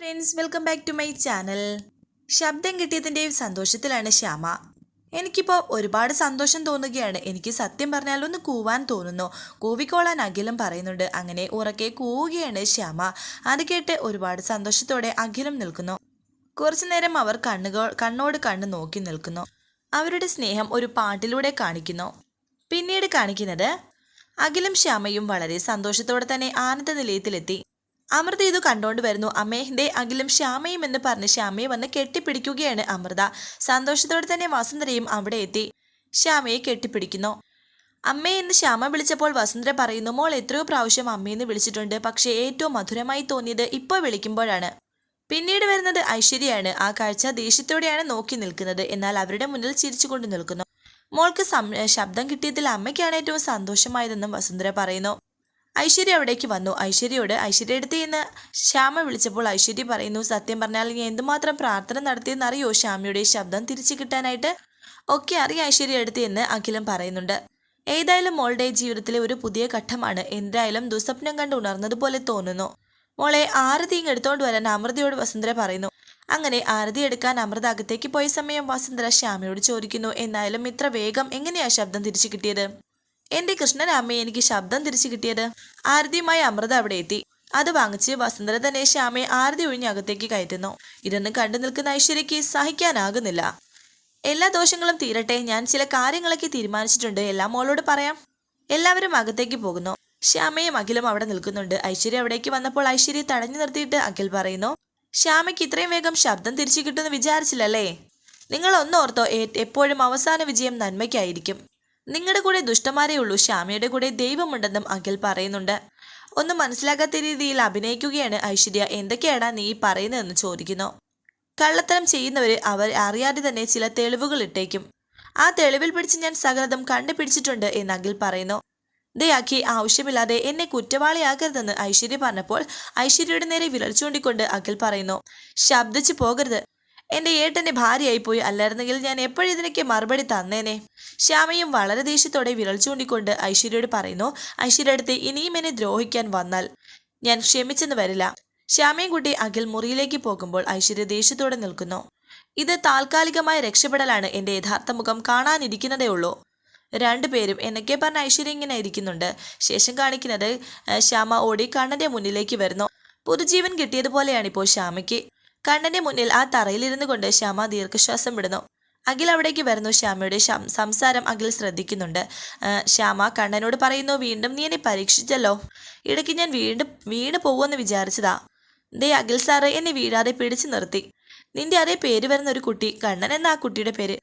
Friends welcome back to my channel ശബ്ദം കിട്ടിയതിന്റെയും സന്തോഷത്തിലാണ് ശ്യാമ. എനിക്കിപ്പോൾ ഒരുപാട് സന്തോഷം തോന്നുകയാണ്. എനിക്ക് സത്യം പറഞ്ഞാൽ ഒന്ന് കൂവാൻ തോന്നുന്നു. കൂവിക്കോളാൻ അഖിലും പറയുന്നുണ്ട്. അങ്ങനെ ഉറക്കെ കൂവുകയാണ് ശ്യാമ. അത് കേട്ട് ഒരുപാട് സന്തോഷത്തോടെ അഖിലും നിൽക്കുന്നു. കുറച്ചു നേരം അവർ കണ്ണുകൾ കണ്ണോട് കണ്ണ് നോക്കി നിൽക്കുന്നു. അവരുടെ സ്നേഹം ഒരു പാട്ടിലൂടെ കാണിക്കുന്നു. പിന്നീട് കാണിക്കുന്നത് അഖിലും ശ്യാമയും വളരെ സന്തോഷത്തോടെ തന്നെ ആനന്ദ നിലയത്തിലെത്തി. അമൃത ഇത് കണ്ടോണ്ട് വരുന്നു. അമ്മേന്റെ അഖിലും ശ്യാമയും എന്ന് പറഞ്ഞ് ശ്യാമയെ വന്ന് കെട്ടിപ്പിടിക്കുകയാണ് അമൃത. സന്തോഷത്തോടെ തന്നെ വസുന്ധരയും അവിടെ എത്തി. ശ്യാമയെ കെട്ടിപ്പിടിക്കുന്നു. അമ്മേ എന്ന് ശ്യാമ വിളിച്ചപ്പോൾ വസുന്ധര പറയുന്നു മോൾ എത്രയോ പ്രാവശ്യം അമ്മയെന്ന് വിളിച്ചിട്ടുണ്ട്. പക്ഷേ ഏറ്റവും മധുരമായി തോന്നിയത് ഇപ്പോൾ വിളിക്കുമ്പോഴാണ്. പിന്നീട് വരുന്നത് ഐശ്വര്യയാണ്. ആ കാഴ്ച ദേഷ്യത്തോടെയാണ് നോക്കി നിൽക്കുന്നത്. എന്നാൽ അവരുടെ മുന്നിൽ ചിരിച്ചുകൊണ്ട് നിൽക്കുന്നു. മോൾക്ക് ശബ്ദം കിട്ടിയതിൽ അമ്മയ്ക്കാണ് ഏറ്റവും സന്തോഷമായതെന്നും വസുന്ധര പറയുന്നു. ഐശ്വര്യ അവിടേക്ക് വന്നു. ഐശ്വര്യയോട് ഐശ്വര്യ അടുത്ത് നിന്ന് ശ്യാമ വിളിച്ചപ്പോൾ ഐശ്വര്യ പറയുന്നു സത്യം പറഞ്ഞാൽ ഞാൻ എന്തുമാത്രം പ്രാർത്ഥന നടത്തിയെന്നറിയോ? ശ്യാമയുടെ ശബ്ദം തിരിച്ചു കിട്ടാനായിട്ട് ഒക്കെ അറിയാം ഐശ്വര്യ അടുത്ത് എന്ന് അഖിലം പറയുന്നുണ്ട്. ഏതായാലും മോളുടെ ജീവിതത്തിലെ ഒരു പുതിയ ഘട്ടമാണ്. എന്തായാലും ദുസ്വപ്നം കണ്ട് ഉണർന്നതുപോലെ തോന്നുന്നു. മോളെ ആരതിയും എടുത്തോണ്ട് വരാൻ അമൃതയോട് വസുന്ധര പറയുന്നു. അങ്ങനെ ആരതി എടുക്കാൻ അമൃത അകത്തേക്ക് പോയ സമയം വസുന്ധര ശ്യാമയോട് ചോദിക്കുന്നു എന്നായാലും ഇത്ര വേഗം എങ്ങനെയാ ശബ്ദം തിരിച്ചു കിട്ടിയത്? എന്റെ കൃഷ്ണരാമയെ എനിക്ക് ശബ്ദം തിരിച്ചു കിട്ടിയത്. ആരതിയുമായി അമൃത അവിടെ എത്തി. അത് വാങ്ങിച്ച് വസന്തര തന്നെ ശ്യാമയെ ആരതി ഒഴിഞ്ഞ് അകത്തേക്ക് കയറ്റുന്നു. ഇതൊന്നും കണ്ടു നിൽക്കുന്ന ഐശ്വര്യയ്ക്ക് സഹിക്കാനാകുന്നില്ല. എല്ലാ ദോഷങ്ങളും തീരട്ടെ ഞാൻ ചില കാര്യങ്ങളൊക്കെ തീരുമാനിച്ചിട്ടുണ്ട്. എല്ലാം മോളോട് പറയാം. എല്ലാവരും അകത്തേക്ക് പോകുന്നു. ശ്യാമയും അഖിലും അവിടെ നിൽക്കുന്നുണ്ട്. ഐശ്വര്യ അവിടേക്ക് വന്നപ്പോൾ ഐശ്വര്യ തടഞ്ഞു നിർത്തിയിട്ട് അഖിൽ പറയുന്നു ശ്യാമയ്ക്ക് ഇത്രയും വേഗം ശബ്ദം തിരിച്ചു കിട്ടുമെന്ന് വിചാരിച്ചില്ലല്ലേ? നിങ്ങൾ ഒന്നോർത്തോ എപ്പോഴും അവസാന വിജയം നന്മയ്ക്കായിരിക്കും. നിങ്ങളുടെ കൂടെ ദുഷ്ടന്മാരേ ഉള്ളൂ. ശ്യാമയുടെ കൂടെ ദൈവമുണ്ടെന്നും അഖിൽ പറയുന്നുണ്ട്. ഒന്നും മനസ്സിലാക്കാത്ത രീതിയിൽ അഭിനയിക്കുകയാണ് ഐശ്വര്യ. എന്തൊക്കെയാണ് നീ പറയുന്നതെന്ന് ചോദിക്കുന്നു. കള്ളത്തരം ചെയ്യുന്നവര് അവർ അറിയാതെ തന്നെ ചില തെളിവുകൾ ഇട്ടേക്കും. ആ തെളിവിൽ പിടിച്ച് ഞാൻ സകലതും കണ്ടുപിടിച്ചിട്ടുണ്ട് എന്ന് അഖിൽ പറയുന്നു. ദയാക്കി ആവശ്യമില്ലാതെ എന്നെ കുറ്റവാളിയാക്കരുതെന്ന് ഐശ്വര്യ പറഞ്ഞപ്പോൾ ഐശ്വര്യയുടെ നേരെ വിരൽ ചൂണ്ടിക്കൊണ്ട് അഖിൽ പറയുന്നു. ശബ്ദിച്ചു പോകരുത്. എന്റെ ഏട്ടന്റെ ഭാര്യയായി പോയി അല്ലായിരുന്നെങ്കിൽ ഞാൻ എപ്പോഴിതിനൊക്കെ മറുപടി തന്നേനെ. ശ്യാമയും വളരെ ദേഷ്യത്തോടെ വിരൽ ചൂണ്ടിക്കൊണ്ട് ഐശ്വര്യയോട് പറയുന്നു ഐശ്വര്യ അടുത്ത് ഇനിയും എന്നെ ദ്രോഹിക്കാൻ വന്നാൽ ഞാൻ ക്ഷമിച്ചെന്ന് വരില്ല ശ്യാമയും കുട്ടി അഖിൽ മുറിയിലേക്ക് പോകുമ്പോൾ ഐശ്വര്യ ദേഷ്യത്തോടെ നിൽക്കുന്നു. ഇത് താൽക്കാലികമായ രക്ഷപ്പെടലാണ്. എന്റെ യഥാർത്ഥ മുഖം കാണാനിരിക്കുന്നതേ ഉള്ളൂ രണ്ടുപേരും എന്നൊക്കെ പറഞ്ഞ ഐശ്വര്യ ഇങ്ങനെ ഇരിക്കുന്നുണ്ട്. ശേഷം കാണിക്കുന്നത് ശ്യാമ ഓടി കണ്ണന്റെ മുന്നിലേക്ക് വരുന്നു. പുതുജീവൻ കിട്ടിയതുപോലെയാണ് ഇപ്പോൾ ശ്യാമയ്ക്ക്. കണ്ണന്റെ മുന്നിൽ ആ തറയിലിരുന്നു കൊണ്ട് ശ്യാമ ദീർഘശ്വാസം വിടുന്നു. അഖിൽ അവിടേക്ക് വരുന്നു. ശ്യാമയുടെ സംസാരം അഖിൽ ശ്രദ്ധിക്കുന്നുണ്ട്. ശ്യാമ കണ്ണനോട് പറയുന്നു വീണ്ടും നീ എന്നെ പരീക്ഷിച്ചല്ലോ. ഇടയ്ക്ക് ഞാൻ വീണ്ടും വീണ് പോകുമെന്ന് വിചാരിച്ചതാ. ദേ അഖിൽ സാറ് എന്നെ വീഴാതെ പിടിച്ചു നിർത്തി. നിന്റെ അതേ പേര് വരുന്ന ഒരു കുട്ടി കണ്ണൻ എന്ന ആ കുട്ടിയുടെ പേര്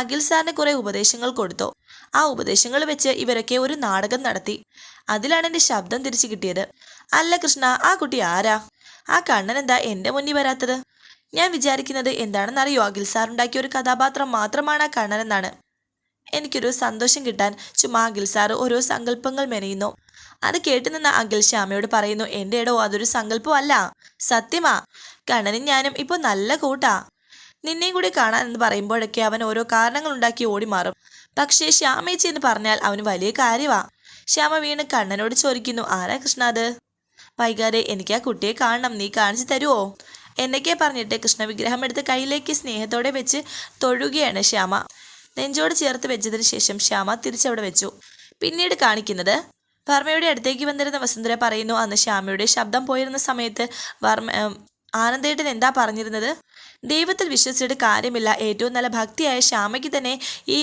അഖിൽ സാറിന് കുറെ ഉപദേശങ്ങൾ കൊടുത്തു. ആ ഉപദേശങ്ങൾ വെച്ച് ഇവരൊക്കെ ഒരു നാടകം നടത്തി. അതിലാണ് എന്റെ ശബ്ദം തിരിച്ചു കിട്ടിയത്. അല്ല കൃഷ്ണ ആ കുട്ടി ആരാ? ആ കണ്ണൻ എന്താ എന്റെ മുന്നിൽ വരാത്തത്? ഞാൻ വിചാരിക്കുന്നത് എന്താണെന്നറിയോ? അഖിൽ സാർ ഉണ്ടാക്കിയ ഒരു കഥാപാത്രം മാത്രമാണ് ആ കണ്ണൻ എന്നാണ് എനിക്കൊരു സന്തോഷം കിട്ടാൻ ചുമ്മാ അഖിൽ സാറ് ഓരോ സങ്കല്പങ്ങൾ മെനയുന്നു. അത് കേട്ടുനിന്ന അഖിൽ ശ്യാമയോട് പറയുന്നു എന്റെ ഇടോ അതൊരു സങ്കല്പമല്ല. സത്യമാ. കണ്ണനും ഞാനും ഇപ്പോൾ നല്ല കൂട്ടാ. നിന്നെയും കൂടി കാണാൻ എന്ന് പറയുമ്പോഴൊക്കെ അവൻ ഓരോ കാരണങ്ങൾ ഉണ്ടാക്കി ഓടി മാറും. പക്ഷേ ശ്യാമേച്ചി എന്ന് പറഞ്ഞാൽ അവന് വലിയ കാര്യമാ ശ്യാമ വീണ് കണ്ണനോട് ചോദിക്കുന്നു ആരാ കൃഷ്ണ അത്? വൈകാതെ എനിക്ക് ആ കുട്ടിയെ കാണണം. നീ കാണിച്ചു തരുമോ എന്നൊക്കെ പറഞ്ഞിട്ട് കൃഷ്ണവിഗ്രഹം എടുത്ത് കയ്യിലേക്ക് സ്നേഹത്തോടെ വെച്ച് തൊഴുകയാണ് ശ്യാമ. നെഞ്ചോട് ചേർത്ത് വെച്ചതിന് ശേഷം ശ്യാമ തിരിച്ചവിടെ വെച്ചു. പിന്നീട് കാണിക്കുന്നത് വർമ്മയുടെ അടുത്തേക്ക് വന്നിരുന്ന വസുന്ധര പറയുന്നു അന്ന് ശ്യാമയുടെ ശബ്ദം പോയിരുന്ന സമയത്ത് വർമ്മ ആനന്ദേട്ടൻ എന്താ പറഞ്ഞിരുന്നത്? ദൈവത്തിൽ വിശ്വസിച്ചിട്ട് കാര്യമില്ല. ഏറ്റവും നല്ല ഭക്തിയായ ശ്യാമയ്ക്ക് തന്നെ ഈ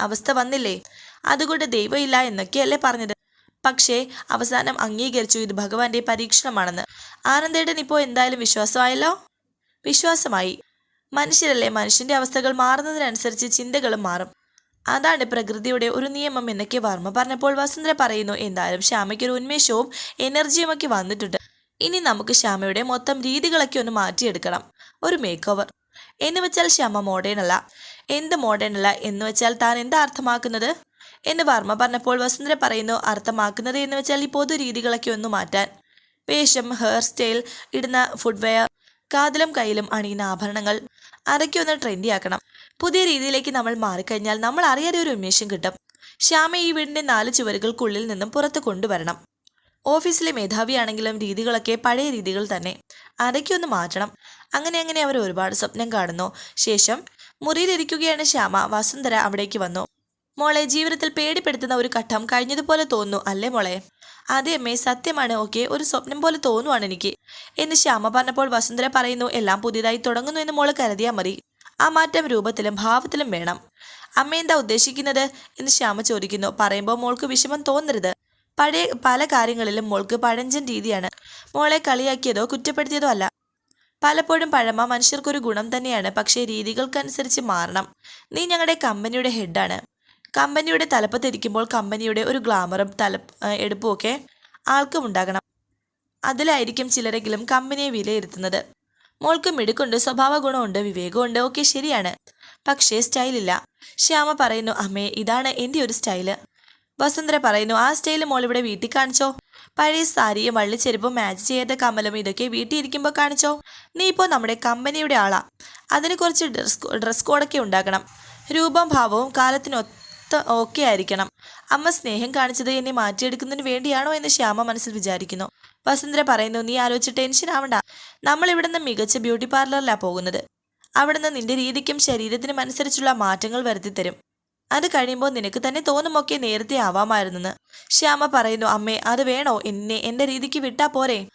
അവസ്ഥ വന്നില്ലേ? അതുകൊണ്ട് ദൈവമില്ല എന്നൊക്കെയല്ലേ പറഞ്ഞത്. പക്ഷേ അവസാനം അംഗീകരിച്ചു. ഇത് ഭഗവാന്റെ പരീക്ഷണമാണെന്ന്. ആനന്ദേട്ടൻ ഇപ്പോൾ എന്തായാലും വിശ്വാസമായല്ലോ? വിശ്വാസമായി. മനുഷ്യരല്ലേ? മനുഷ്യന്റെ അവസ്ഥകൾ മാറുന്നതിനനുസരിച്ച് ചിന്തകളും മാറും. അതാണ് പ്രകൃതിയുടെ ഒരു നിയമം എന്നൊക്കെ വർമ്മ പറഞ്ഞപ്പോൾ വസുന്ധര പറയുന്നു. എന്തായാലും ശ്യാമയ്ക്ക് ഒരു ഉന്മേഷവും എനർജിയും ഒക്കെ വന്നിട്ടുണ്ട്. ഇനി നമുക്ക് ശ്യാമയുടെ മൊത്തം രീതികളൊക്കെ ഒന്ന് മാറ്റിയെടുക്കണം. ഒരു മേക്ക് ഓവർ എന്ന് വെച്ചാൽ ശ്യാമ മോഡേൺ അല്ല. എന്ത് മോഡേൺ അല്ല? എന്ന് വെച്ചാൽ താൻ എന്താ അർത്ഥമാക്കുന്നത്? എന്ന് വർമ്മ പറഞ്ഞപ്പോൾ വസുന്ധര പറയുന്നു അർത്ഥമാക്കുന്നത് എന്ന് വെച്ചാൽ ഈ പൊതു രീതികളൊക്കെ ഒന്ന് മാറ്റാൻ. വേഷം ഹെയർ സ്റ്റൈൽ ഇടുന്ന ഫുഡ്വെയർ കാതിലും കയ്യിലും അണിയുന്ന ആഭരണങ്ങൾ അതൊക്കെ ഒന്ന് ട്രെൻഡി ആക്കണം. പുതിയ രീതിയിലേക്ക് നമ്മൾ മാറിക്കഴിഞ്ഞാൽ നമ്മൾ അറിയാതെ ഒരു ഉന്മേഷം കിട്ടും. ശ്യാമ ഈ വീടിന്റെ നാല് ചുവരുകൾക്കുള്ളിൽ നിന്നും പുറത്ത് കൊണ്ടുവരണം. ഓഫീസിലെ മേധാവിയാണെങ്കിലും രീതികളൊക്കെ പഴയ രീതികൾ തന്നെ. അതൊക്കെ ഒന്ന് മാറ്റണം. അങ്ങനെ അങ്ങനെ അവർ ഒരുപാട് സ്വപ്നം കാണുന്നു. ശേഷം മുറിയിലിരിക്കുകയാണ് ശ്യാമ. വസുന്ധര അവിടേക്ക് വന്നു. മോളെ ജീവിതത്തിൽ പേടിപ്പെടുത്തുന്ന ഒരു ഘട്ടം കഴിഞ്ഞതുപോലെ തോന്നുന്നു അല്ലേ മോളെ? അതെ അമ്മേ സത്യമാണ്. ഓക്കെ ഒരു സ്വപ്നം പോലെ തോന്നുവാണ് എനിക്ക്. എന്ന് ശ്യാമ പറഞ്ഞപ്പോൾ വസുന്ധര പറയുന്നു എല്ലാം പുതിയതായി തുടങ്ങുന്നു എന്ന് മോൾ കരുതിയാൽ മതി. ആ മാറ്റം രൂപത്തിലും ഭാവത്തിലും വേണം. അമ്മ എന്താ ഉദ്ദേശിക്കുന്നത്? എന്ന് ശ്യാമ ചോദിക്കുന്നു. പറയുമ്പോൾ മോൾക്ക് വിഷമം തോന്നരുത്. പഴയ പല കാര്യങ്ങളിലും മോൾക്ക് പഴഞ്ചൻ രീതിയാണ്. മോളെ കളിയാക്കിയതോ കുറ്റപ്പെടുത്തിയതോ അല്ല. പലപ്പോഴും പഴമ മനുഷ്യർക്കൊരു ഗുണം തന്നെയാണ്. പക്ഷേ രീതികൾക്കനുസരിച്ച് മാറണം. നീ ഞങ്ങളുടെ കമ്പനിയുടെ ഹെഡാണ്. കമ്പനിയുടെ തലപ്പത്തിരിക്കുമ്പോൾ കമ്പനിയുടെ ഒരു ഗ്ലാമറും തല എടുപ്പുമൊക്കെ ആൾക്കും ഉണ്ടാകണം അതിലായിരിക്കും ചിലരെങ്കിലും കമ്പനിയെ വിലയിരുത്തുന്നത്. മോൾക്ക് മിടുക്കുണ്ട് സ്വഭാവ ഗുണമുണ്ട് വിവേകമുണ്ട് ഒക്കെ ശരിയാണ്. പക്ഷേ സ്റ്റൈലില്ല. ശ്യാമ പറയുന്നു അമ്മേ ഇതാണ് എന്റെ ഒരു സ്റ്റൈൽ. വസുന്ധര പറയുന്നു ആ സ്റ്റൈൽ മോൾ ഇവിടെ വീട്ടിൽ കാണിച്ചോ? പഴയ സാരിയും വള്ളിച്ചെരുപ്പും മാച്ച് ചെയ്ത കമ്മലും ഇതൊക്കെ വീട്ടിൽ ഇരിക്കുമ്പോൾ കാണിച്ചോ? നീ ഇപ്പോൾ നമ്മുടെ കമ്പനിയുടെ ആളാ. അതിന് കുറച്ച് ഡ്രസ് ഡ്രസ് കോഡൊക്കെ ഉണ്ടാക്കണം രൂപം ഭാവവും കാലത്തിനൊത്ത ഒക്കെ ആയിരിക്കണം. അമ്മ സ്നേഹം കാണിച്ചത് എന്നെ മാറ്റിയെടുക്കുന്നതിന് വേണ്ടിയാണോ എന്ന് ശ്യാമ മനസ്സിൽ വിചാരിക്കുന്നു. വസുന്ധര പറയുന്നു നീ ആലോചിച്ച് ടെൻഷൻ ആവണ്ട. നമ്മൾ ഇവിടുന്ന് മികച്ച ബ്യൂട്ടി പാർലറിലാണ് പോകുന്നത്. അവിടുന്ന് നിന്റെ രീതിക്കും ശരീരത്തിനും അനുസരിച്ചുള്ള മാറ്റങ്ങൾ വരുത്തി തരും അത് കഴിയുമ്പോൾ നിനക്ക് തന്നെ തോന്നുമൊക്കെ നേരത്തെ ആവാമായിരുന്നെന്ന്. ശ്യാമ പറയുന്നു അമ്മേ അത് വേണോ? എന്നെ എന്റെ രീതിക്ക് വിട്ടാ പോരെ?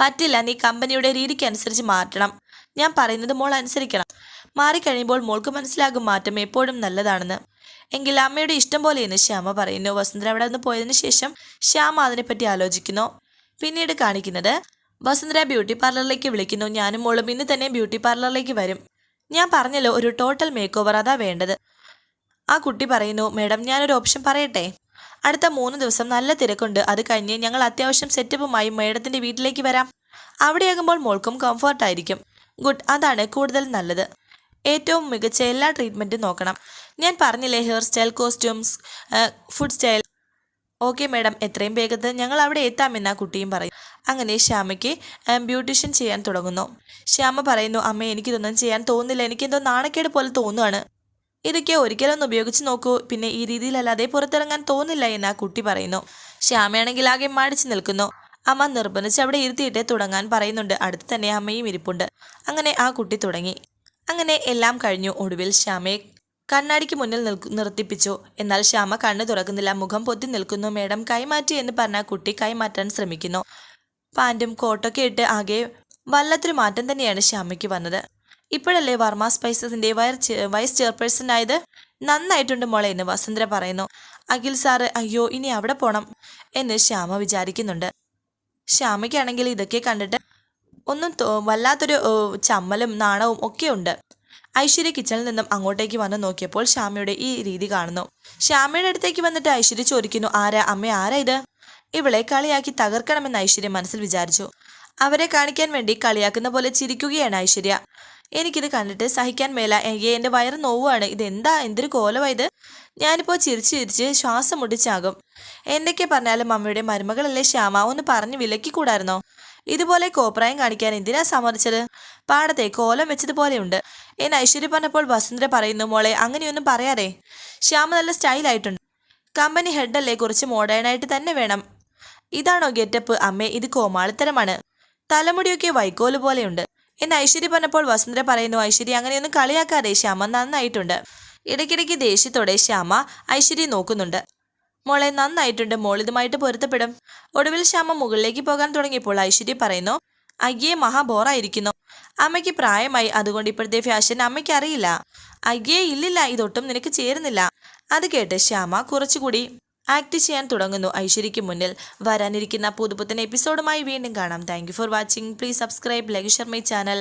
പറ്റില്ല നീ കമ്പനിയുടെ രീതിക്ക് അനുസരിച്ച് മാറ്റണം. ഞാൻ പറയുന്നത് മോൾ അനുസരിക്കണം. മാറിക്കഴിയുമ്പോൾ മോൾക്ക് മനസ്സിലാകും മാറ്റം എപ്പോഴും നല്ലതാണെന്ന്. എങ്കിൽ അമ്മയുടെ ഇഷ്ടം പോലെയെന്ന് ശ്യാമ പറയുന്നു. വസുന്ധര അവിടെ നിന്ന് പോയതിനു ശേഷം ശ്യാമ അതിനെപ്പറ്റി ആലോചിക്കുന്നു. പിന്നീട് കാണിക്കുന്നത് വസുന്ധര ബ്യൂട്ടി പാർലറിലേക്ക് വിളിക്കുന്നു. ഞാനും മോളും ഇന്ന് തന്നെ ബ്യൂട്ടി പാർലറിലേക്ക് വരും. ഞാൻ പറഞ്ഞല്ലോ ഒരു ടോട്ടൽ മേക്ക് ഓവർ അതാ വേണ്ടത്. ആ കുട്ടി പറയുന്നു മേഡം ഞാനൊരു ഓപ്ഷൻ പറയട്ടെ? അടുത്ത മൂന്ന് ദിവസം നല്ല തിരക്കുണ്ട്. അത് കഴിഞ്ഞ് ഞങ്ങൾ അത്യാവശ്യം സെറ്റപ്പുമായി മേഡത്തിന്റെ വീട്ടിലേക്ക് വരാം. അവിടെയാകുമ്പോൾ മോൾക്കും കംഫർട്ടായിരിക്കും ഗുഡ് അതാണ് കൂടുതൽ നല്ലത്. ഏറ്റവും മികച്ച എല്ലാ ട്രീറ്റ്മെന്റും നോക്കണം. ഞാൻ പറഞ്ഞില്ലേ hair style costumes food style okay madam എത്രയും വേഗത്തിൽ ഞങ്ങൾ അവിടെ എത്താമെന്ന് ആ കുട്ടിയും പറയും അങ്ങനെ ശ്യാമയ്ക്ക് ബ്യൂട്ടീഷ്യൻ ചെയ്യാൻ തുടങ്ങുന്നു. ശ്യാമ പറയുന്നു അമ്മ എനിക്കിതൊന്നും ചെയ്യാൻ തോന്നുന്നില്ല. എനിക്കെന്തോ നാണക്കേട് പോലെ തോന്നുകയാണ് ഇതൊക്കെ ഒരിക്കലൊന്ന് ഉപയോഗിച്ച് നോക്കൂ. പിന്നെ ഈ രീതിയിലല്ലാതെ പുറത്തിറങ്ങാൻ തോന്നില്ല എന്ന് ആ കുട്ടി പറയുന്നു. ശ്യാമയാണെങ്കിൽ ആകെ മടിച്ചു നിൽക്കുന്നു. അമ്മ നിർബന്ധിച്ച് അവിടെ ഇരുത്തിയിട്ട് തുടങ്ങാൻ പറയുന്നുണ്ട്. അടുത്ത് തന്നെ അമ്മയും ഇരിപ്പുണ്ട്. അങ്ങനെ ആ കുട്ടി തുടങ്ങി. അങ്ങനെ എല്ലാം കഴിഞ്ഞു. ഒടുവിൽ ശ്യാമയെ കണ്ണാടിക്ക് മുന്നിൽ നിൽക്കു നിർത്തിപ്പിച്ചു. എന്നാൽ ശ്യാമ കണ്ണ് തുറക്കുന്നില്ല. മുഖം പൊത്തി നിൽക്കുന്നു. മേഡം കൈമാറ്റി എന്ന് പറഞ്ഞ കുട്ടി കൈമാറ്റാൻ ശ്രമിക്കുന്നു. പാന്റും കോട്ടൊക്കെ ഇട്ട് ആകെ വല്ലത്തൊരു മാറ്റം തന്നെയാണ് ശ്യാമയ്ക്ക് വന്നത്. ഇപ്പോഴല്ലേ വർമ്മ സ്പൈസസിന്റെ വയർ വൈസ് ചെയർപേഴ്സൺ ആയത്? നന്നായിട്ടുണ്ട് മോളെ എന്ന് വസന്തര പറയുന്നു. അഖിൽ സാറ് അയ്യോ ഇനി അവിടെ പോണം എന്ന് ശ്യാമ വിചാരിക്കുന്നുണ്ട്. ശ്യാമയ്ക്കാണെങ്കിൽ ഇതൊക്കെ കണ്ടിട്ട് ഒന്നും വല്ലാത്തൊരു ചമ്മലും നാണവും ഒക്കെ ഉണ്ട് ഐശ്വര്യ കിച്ചണിൽ നിന്നും അങ്ങോട്ടേക്ക് വന്ന് നോക്കിയപ്പോൾ ശ്യാമയുടെ ഈ രീതി കാണുന്നു. ശ്യാമയുടെ അടുത്തേക്ക് വന്നിട്ട് ഐശ്വര്യ ചോദിക്കുന്നു ആരാ? അമ്മ ആരാ ഇത്? ഇവളെ കളിയാക്കി തകർക്കണമെന്ന് ഐശ്വര്യ മനസ്സിൽ വിചാരിച്ചു. അവരെ കാണിക്കാൻ വേണ്ടി കളിയാക്കുന്ന പോലെ ചിരിക്കുകയാണ് ഐശ്വര്യ. എനിക്കിത് കണ്ടിട്ട് സഹിക്കാൻ മേല. എനിക്ക് എന്റെ വയറ് നോവുകയാണ് ഇതെന്താ? എന്തൊരു കോലമായത് ഞാനിപ്പോൾ ചിരിച്ച് ചിരിച്ച് ശ്വാസം മുട്ടിച്ചാകും. എന്തൊക്കെ പറഞ്ഞാലും അമ്മയുടെ മരുമകളല്ലേ ശ്യാമ? ഒന്ന് പറഞ്ഞ് വിലക്കിക്കൂടായിരുന്നോ? ഇതുപോലെ കോപ്രായം കാണിക്കാൻ എന്തിനാ സമ്മതിച്ചത്? പാടത്തെ കോലം വെച്ചതുപോലെയുണ്ട്. എന്ന് ഐശ്വര്യ പറഞ്ഞപ്പോൾ വസുന്ധര പറയുന്നു മോളെ അങ്ങനെയൊന്നും പറയാതെ. ശ്യാമ നല്ല സ്റ്റൈലായിട്ടുണ്ട്. കമ്പനി ഹെഡല്ലേ കുറച്ച് മോഡേണായിട്ട് തന്നെ വേണം. ഇതാണോ ഗെറ്റപ്പ്? അമ്മേ ഇത് കോമാളിത്തരമാണ്. തലമുടിയൊക്കെ വൈക്കോൽ പോലെയുണ്ട്. എന്ന് ഐശ്വര്യ പറഞ്ഞപ്പോൾ വസുന്ധര പറയുന്നു ഐശ്വര്യ അങ്ങനെയൊന്നും കളിയാക്കാതെ ശ്യാമ നന്നായിട്ടുണ്ട്. ഇടയ്ക്കിടയ്ക്ക് ദേഷ്യത്തോടെ ശ്യാമ ഐശ്വര്യ നോക്കുന്നുണ്ട്. മോളെ നന്നായിട്ടുണ്ട്. മോൾ ഇതുമായിട്ട് പൊരുത്തപ്പെടും. ഒടുവിൽ ശ്യാമ മുകളിലേക്ക് പോകാൻ തുടങ്ങിയപ്പോൾ ഐശ്വര്യ പറയുന്നു അയ്യേ മഹാ ബോറായിരിക്കുന്നു. അമ്മയ്ക്ക് പ്രായമായി. അതുകൊണ്ട് ഇപ്പോഴത്തെ ഫാഷൻ അമ്മയ്ക്ക് അറിയില്ല. അയ്യേ ഇല്ലില്ല. ഇതൊട്ടും നിനക്ക് ചേരുന്നില്ല. അത് കേട്ട് ശ്യാമ കുറച്ചുകൂടി ആക്ട് ചെയ്യാൻ തുടങ്ങുന്നു. ഐശ്വര്യയ്ക്ക് മുന്നിൽ വരാനിരിക്കുന്ന പുതുപുത്തൻ എപ്പിസോഡുമായി വീണ്ടും കാണാം. Thank for watching please subscribe like share my channel